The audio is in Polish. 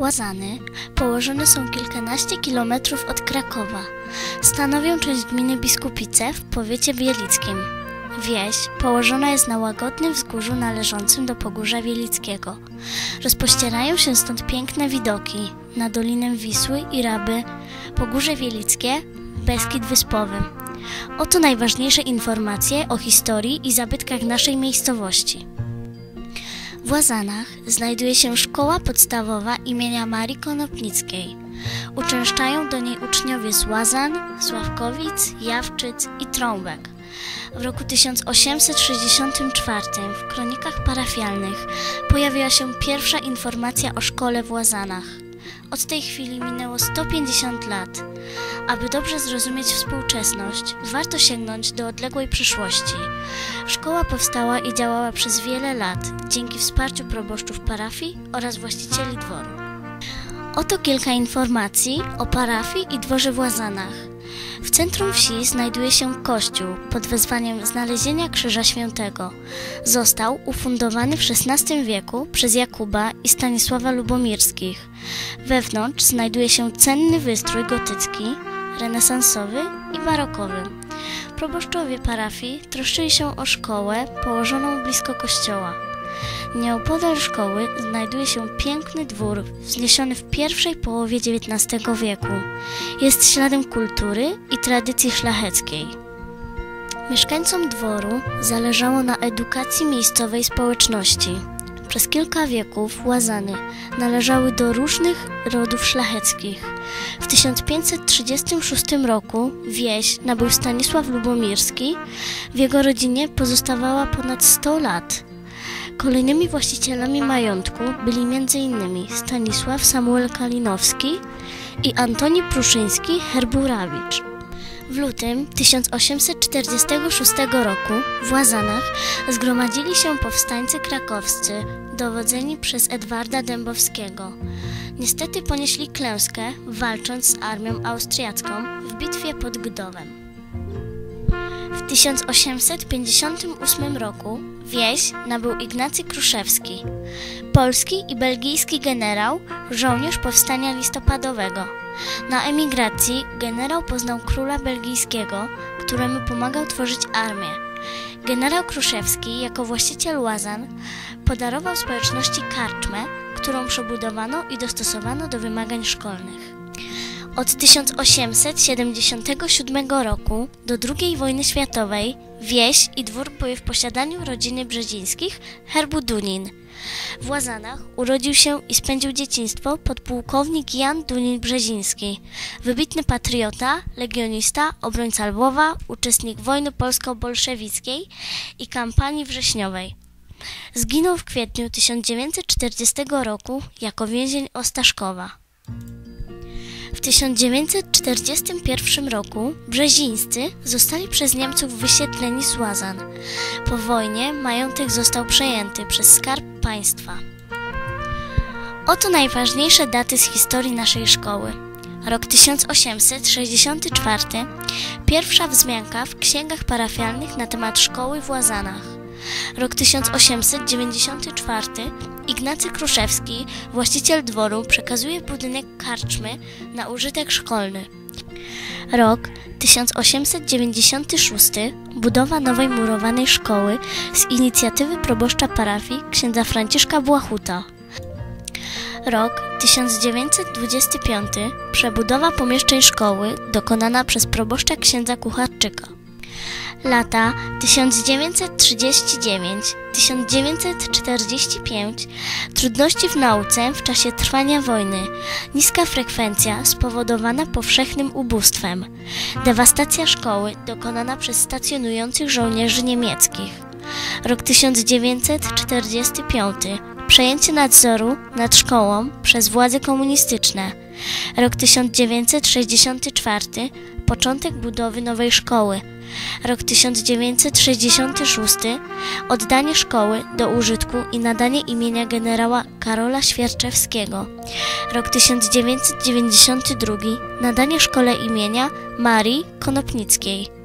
Łazany położone są kilkanaście kilometrów od Krakowa. Stanowią część gminy Biskupice w powiecie bielickim. Wieś położona jest na łagodnym wzgórzu należącym do Pogórza Wielickiego. Rozpościerają się stąd piękne widoki na Dolinę Wisły i Raby, Pogórze Wielickie, Beskid Wyspowy. Oto najważniejsze informacje o historii i zabytkach naszej miejscowości. W Łazanach znajduje się szkoła podstawowa imienia Marii Konopnickiej. Uczęszczają do niej uczniowie z Łazan, Sławkowic, Jawczyc i Trąbek. W roku 1864 w kronikach parafialnych pojawiła się pierwsza informacja o szkole w Łazanach. Od tej chwili minęło 150 lat. Aby dobrze zrozumieć współczesność, warto sięgnąć do odległej przyszłości. Szkoła powstała i działała przez wiele lat dzięki wsparciu proboszczów parafii oraz właścicieli dworu. Oto kilka informacji o parafii i dworze w Łazanach. W centrum wsi znajduje się kościół pod wezwaniem znalezienia Krzyża Świętego. Został ufundowany w XVI wieku przez Jakuba i Stanisława Lubomirskich. Wewnątrz znajduje się cenny wystrój gotycki, renesansowy i barokowy. Proboszczowie parafii troszczyli się o szkołę położoną blisko kościoła. Nieopodal szkoły znajduje się piękny dwór wzniesiony w pierwszej połowie XIX wieku. Jest śladem kultury i tradycji szlacheckiej. Mieszkańcom dworu zależało na edukacji miejscowej społeczności. Przez kilka wieków Łazany należały do różnych rodów szlacheckich. W 1536 roku wieś nabył Stanisław Lubomirski. W jego rodzinie pozostawała ponad 100 lat. Kolejnymi właścicielami majątku byli m.in. Stanisław Samuel Kalinowski i Antoni Pruszyński Herburawicz. W lutym 1846 roku w Łazanach zgromadzili się powstańcy krakowscy dowodzeni przez Edwarda Dębowskiego. Niestety ponieśli klęskę walcząc z armią austriacką w bitwie pod Gdowem. W 1858 roku wieś nabył Ignacy Kruszewski, polski i belgijski generał, żołnierz powstania listopadowego. Na emigracji generał poznał króla belgijskiego, któremu pomagał tworzyć armię. Generał Kruszewski, jako właściciel Łazan, podarował społeczności karczmę, którą przebudowano i dostosowano do wymagań szkolnych. Od 1877 roku do II wojny światowej wieś i dwór były w posiadaniu rodziny Brzezińskich herbu Dunin. W Łazanach urodził się i spędził dzieciństwo podpułkownik Jan Dunin-Brzeziński, wybitny patriota, legionista, obrońca Lwowa, uczestnik wojny polsko-bolszewickiej i kampanii wrześniowej. Zginął w kwietniu 1940 roku jako więzień Ostaszkowa. W 1941 roku Brzezińscy zostali przez Niemców wysiedleni z Łazan. Po wojnie majątek został przejęty przez Skarb Państwa. Oto najważniejsze daty z historii naszej szkoły. Rok 1864. Pierwsza wzmianka w księgach parafialnych na temat szkoły w Łazanach. Rok 1894 Ignacy Kruszewski, właściciel dworu, przekazuje budynek karczmy na użytek szkolny. Rok 1896 budowa nowej murowanej szkoły z inicjatywy proboszcza parafii księdza Franciszka Błachuta. Rok 1925 przebudowa pomieszczeń szkoły dokonana przez proboszcza księdza Kucharczyka. Lata 1939-1945 trudności w nauce w czasie trwania wojny, niska frekwencja spowodowana powszechnym ubóstwem, dewastacja szkoły dokonana przez stacjonujących żołnierzy niemieckich. Rok 1945 przejęcie nadzoru nad szkołą przez władze komunistyczne. Rok 1964 początek budowy nowej szkoły. Rok 1966 oddanie szkoły do użytku i nadanie imienia generała Karola Świerczewskiego. Rok 1992 nadanie szkole imienia Marii Konopnickiej.